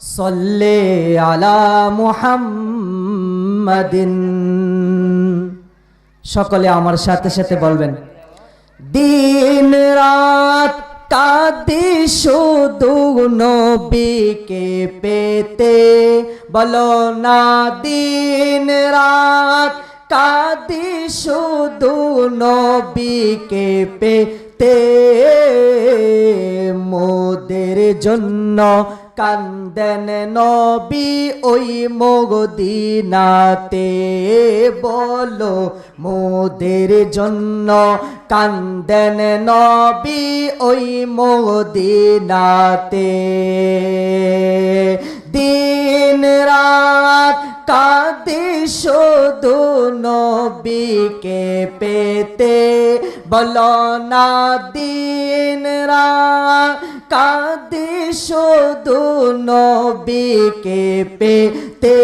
সল্লে আলা মুহাম্মাদিন। সকলে আমার সাথে সাথে বলবেন, দিন রাত কাদি শুধু নবীকে পেতে। বলো না, দিন রাত কাদি শুধু নবীকে পেতে মোদের জন্য কান্দেন নবী ওই মগদিনাতে বলো, মোদের জন্য কান্দেন নবী ওই মগদিনাতে দিন রাত কাঁদি শুধু নবীকে পেতে বলো না দিন কাঁদি শুধু নবীকে পেতে।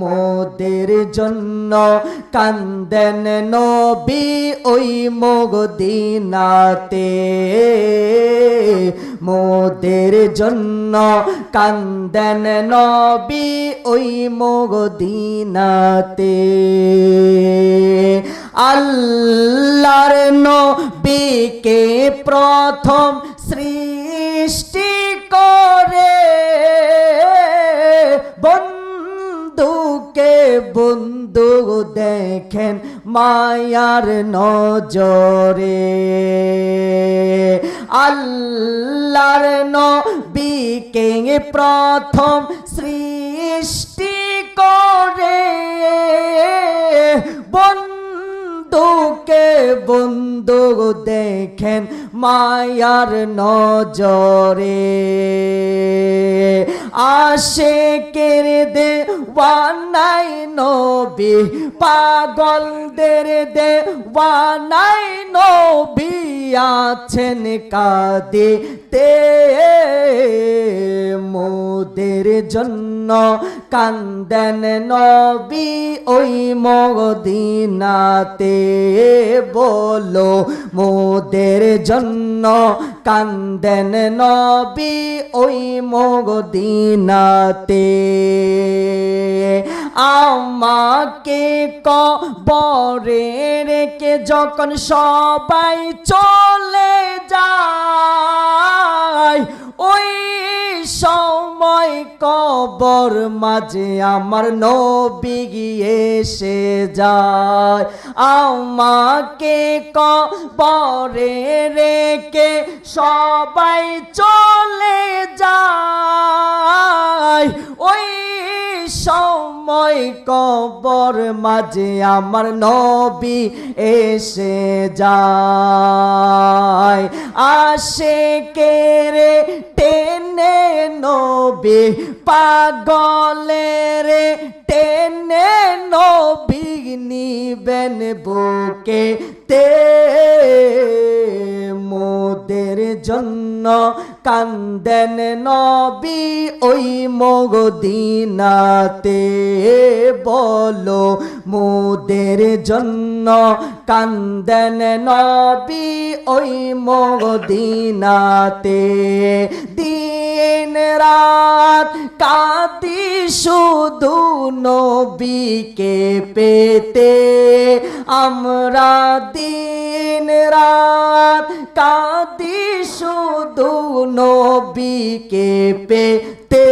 মোদের জন্য কান্দেন নবী ওই মগদিনাতে। মোদের জন্য কান্দেন নবী ওই মগদিনাতে। আল্লাহর নবীকে প্রথম সৃষ্টি করে বন্ধুকে বন্ধু দেখেন মায়ার নজরে। আল্লাহর নবীকে প্রথম সৃষ্টি করে। বন্ধুকে বন্ধু দেখেন মায়ার নজরে। আশে কেড়ে দে ওয়ানাই নবী, পাগলদের দে ওয়ানাই নবী আছেন কাদে তে মোদের জন্য। কান্দেন নবী ওই মগদিনাতে বলো মোদের জন্য। কান্দেন নবী ওই মগদিনাতে আমাকে কবরে রেখে যখন সবাই চলে যায়, ওই সময় কবর মাঝে আমার নবী এসে যায়। আমাকে কবরে রেখে সবাই চলে যায়। ওই সময় কবর মাঝে আমার নবী এসে যায়। আসে কেরে টেনে নবী, পাগলের টেনে নবী নিবেন বুকে তে মোদের জন্য কান্দেন নবী ওই মগদিনাতে। বলো, মোদের জন্য কান্দেন নবী ওই মগদিনাতে। দিন রাত কাতি শুধু নবীকে পেতে। আমরা দিন রাত কাঁদি শুধু নবীকে পেতে।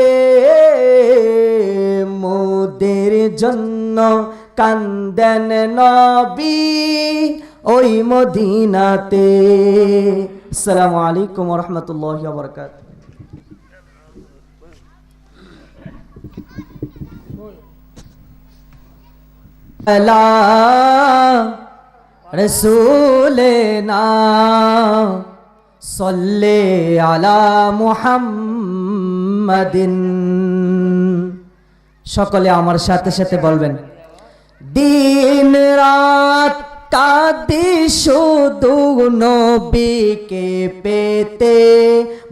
মোদের জন্য কান্দেন নবী ওই মদিনাতে। আসসালামু আলাইকুম রহমতুল্লাহ বরকাত রসুলেনা সল্লে আলা মুহাম্মাদিন। সকলে আমার সাথে সাথে বলবেন, দিন রাত কাঁদি শুধু নবীকে পেতে।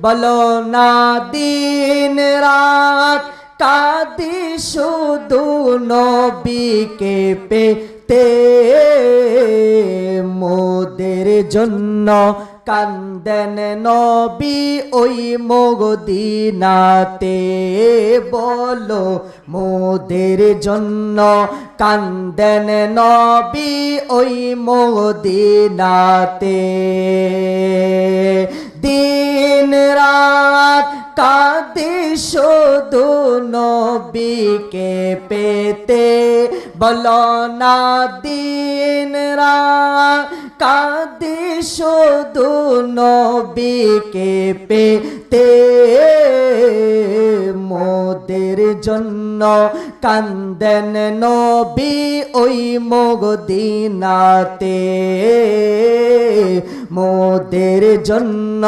বলো না, দিন রাত কাঁদি শুধু নবীকে পেতে মোদের জন্য কান্দেন নবী ওই মগদিনাতে বলো মোদের জন্য কান্দেন নবী ওই মগদিনাতে নবীকে পেতে বলো না দিন রা কাঁদে শুধু নবীকে পেতে জন্য কান্দেন নবী ওই মগদিনাতে মোদের জন্য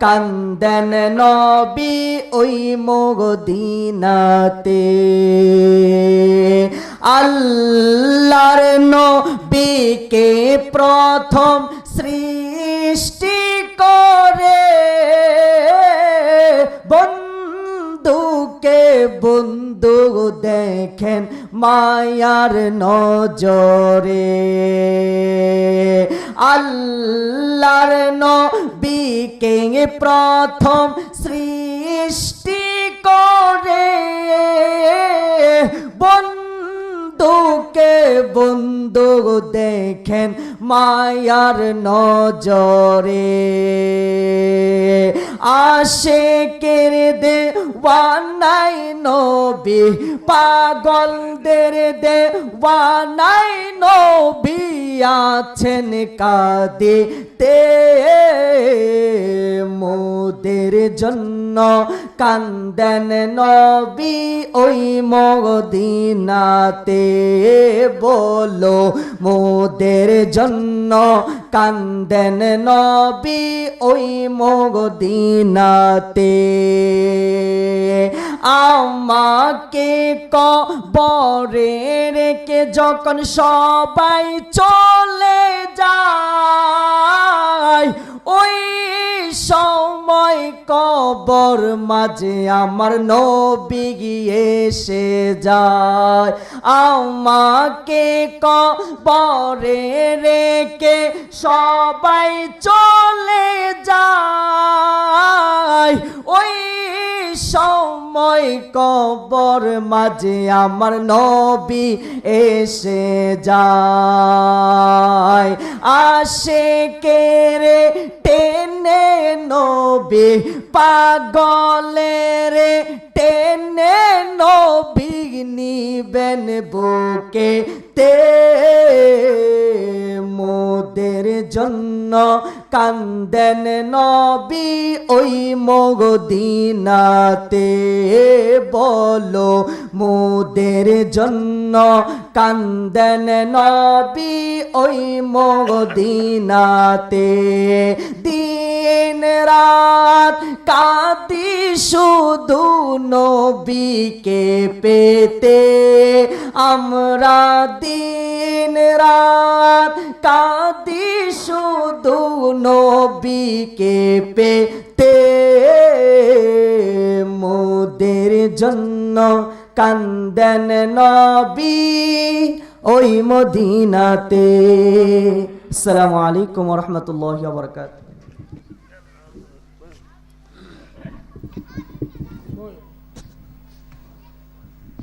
কান্দেন নবী ওই মগদিনাতে আল্লাহর নবীকে প্রথম সৃষ্টি করে বন্ধুকে বন্ধু দেখেন মায়ার নজরে। আল্লাহর নবীকে প্রথম সৃষ্টি করে বন্ধুকে বন্ধু দেখেন মায়ার নজরে। আশে কেড়ে দে ওয়ানাই নবী, পাগলদের দে ওয়ানাই নবী আছেন কাদে তে মোদের জন্য কান্দেন নবী ওই মগদিনাতে বলো মোদের জন্য কান্দেন নবী ওই মগদিনাতে আমাকে কবরে রেখে যখন সবাই চলে কবর মাঝে আমার নবী এসে যায়। আমাকে কবরে রেখে সবাই চলে যায়। ওই সময় কবর মাঝে আমার নবী এসে যায়। আসে কেরে টেনে নবী পাগলের টেনে নবী নিবেন বুকে তে মোদের জন্য কান্দেন নবী ওই মগদিনাতে। বলো মোদের জন্য কান্দেন নবী ওই মগদিনাতে। দিন রাত কাঁদি শুধু নবীকে পেতে। আমরা দিন রাত কাঁদি শুধু নবীকে পেতে। মোদের জন্য কান্দেন নবী ওই মদিনাতে। আসসালামু আলাইকুম রহমতুল্লাহ বরকাত